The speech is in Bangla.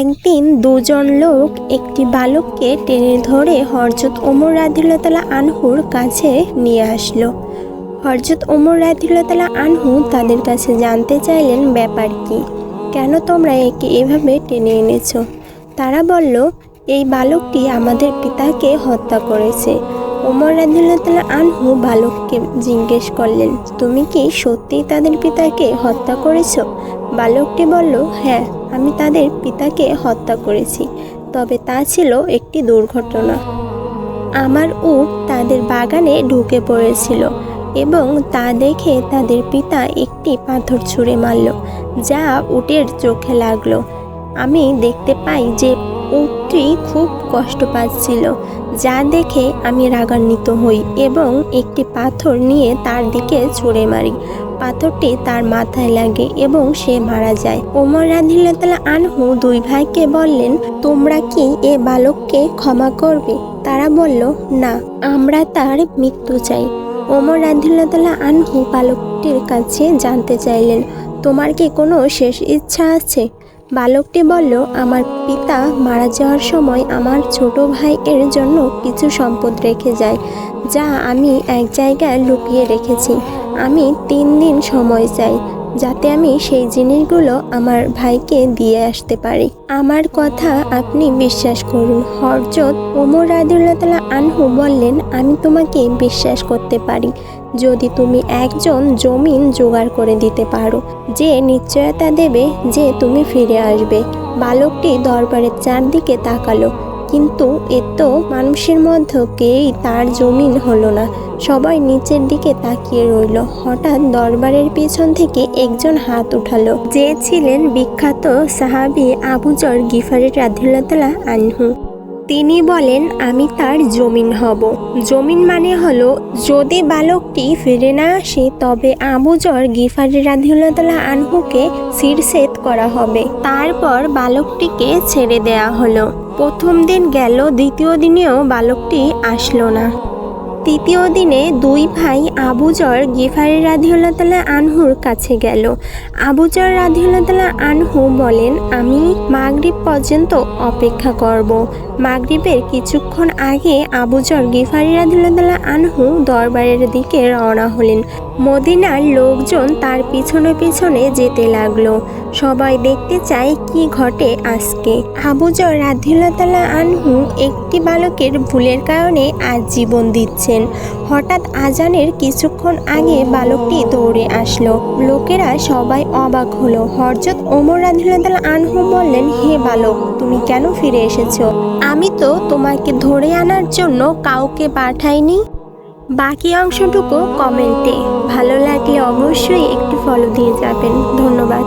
একদিন দুজন লোক একটি বালককে টেনে ধরে হরজত ওমর রাদিল্লাতালা আনহুর কাছে নিয়ে আসলো। হরজত ওমর রাদিল্লাতালা আনহু তাদের কাছে জানতে চাইলেন, ব্যাপার কি? কেন তোমরা একে এভাবে টেনে এনেছো? তারা বলল, এই বালকটি আমাদের পিতাকে হত্যা করেছে। ওমর রাদিল্লাতালা আনহু বালককে জিজ্ঞেস করলেন, তুমি কি সত্যিই তাদের পিতাকে হত্যা করেছ? বালকটি বলল হ্যাঁ। আমি তাদের পিতাকে হত্যা করেছি, তবে তা ছিল একটি দুর্ঘটনা। আমার উট তাদের বাগানে ঢুকে পড়েছিল এবং তা দেখে তাদের পিতা একটি পাথর ছুঁড়ে মারল, যা উটের চোখে লাগল। আমি দেখতে পাই যে উটটি খুব কষ্ট পাচ্ছিল, যা দেখে আমি রাগান্বিত হই এবং একটি পাথর নিয়ে তার দিকে ছুঁড়ে মারি। পাথরটি তার মাথায় লাগে এবং সে মারা যায়। ওমর রাদিল্লাহ আনহু দুই ভাইকে বললেন, তোমরা কি এ বালককে ক্ষমা করবে? তারা বলল, না, আমরা তার মৃত্যু চাই। ওমর রাদিল্লাহ আনহু বালকটির কাছে জানতে চাইলেন, তোমার কি কোনো শেষ ইচ্ছা আছে? বালকটি বলল, আমার পিতা মারা যাওয়ার সময় আমার ছোট ভাই এর জন্য কিছু সম্পদ রেখে যায়, যা আমি এক জায়গায় লুকিয়ে রেখেছি। আমি তিন দিন সময় চাই। যাতে আমি সেই জিনিসগুলো আমার ভাইকে দিয়ে আসতে পারি। আমার কথা আপনি বিশ্বাস করুন। হরজত ওমর রাদিউল্লাহ তালা আনহু বললেন, আমি তোমাকে বিশ্বাস করতে পারি। যদি তুমি একজন জমিন জোগাড় করে দিতে পারো, যে নিশ্চয়তা দেবে যে তুমি ফিরে আসবে। বালকটি দরবারের চারদিকে তাকালো। কিন্তু এত মানুষের মধ্যে কেই তার জমিন হলো না। সবাই নিচের দিকে তাকিয়ে রইল। হঠাৎ দরবারের পেছন থেকে একজন হাত উঠালো। যে ছিলেন বিখ্যাত সাহাবি আবুজর গিফারের রাধিল্লাতলা আনহু। তিনি বলেন, আমি তার জমিন হব। জমিন মানে হলো, যদি বালকটি ফিরে না আসে, তবে আবু আবুজর গিফারি রাধিউল্লাহ আনহুকে শিরসেদ করা হবে। তারপর বালকটিকে ছেড়ে দেয়া হলো। প্রথম দিন গেল, দ্বিতীয় দিনেও বালকটি আসলো না। তৃতীয় দিনে দুই ভাই আবুজর গিফারি রাধিউল্লাহ তালা আনহুর কাছে গেল। আবুজর রাধিউল্লাহ তালা আনহু বলেন, আমি মাগরিব পর্যন্ত অপেক্ষা করব। মাগরিবের কিছুক্ষণ আগে আবুজর গিফারি রাধিউল্লাহ আনহু দরবারের দিকে রওনা হলেন। মদিনার লোকজন তার পিছনে পিছনে যেতে লাগল। সবাই দেখতে চায়, কি ঘটে আজকে? আবুজর রাধিউল্লাহ তালা আনহু একটি বালকের ভুলের কারণে আজ জীবন দিচ্ছেন। হঠাৎ আজানের কিছুক্ষণ আগে বালকটি দৌড়ে আসলো। লোকেরা সবাই অবাক হলো। হরজত ওমর রাধিল্লাহ আনহু বললেন, হে বালক, তুমি কেন ফিরে এসেছ? আমি তো তোমাকে ধরে আনার জন্য কাউকে পাঠাইনি। বাকি অংশটুকু কমেন্টে। ভালো লাগলে অবশ্যই একটি ফলো দিয়ে যাবেন। ধন্যবাদ।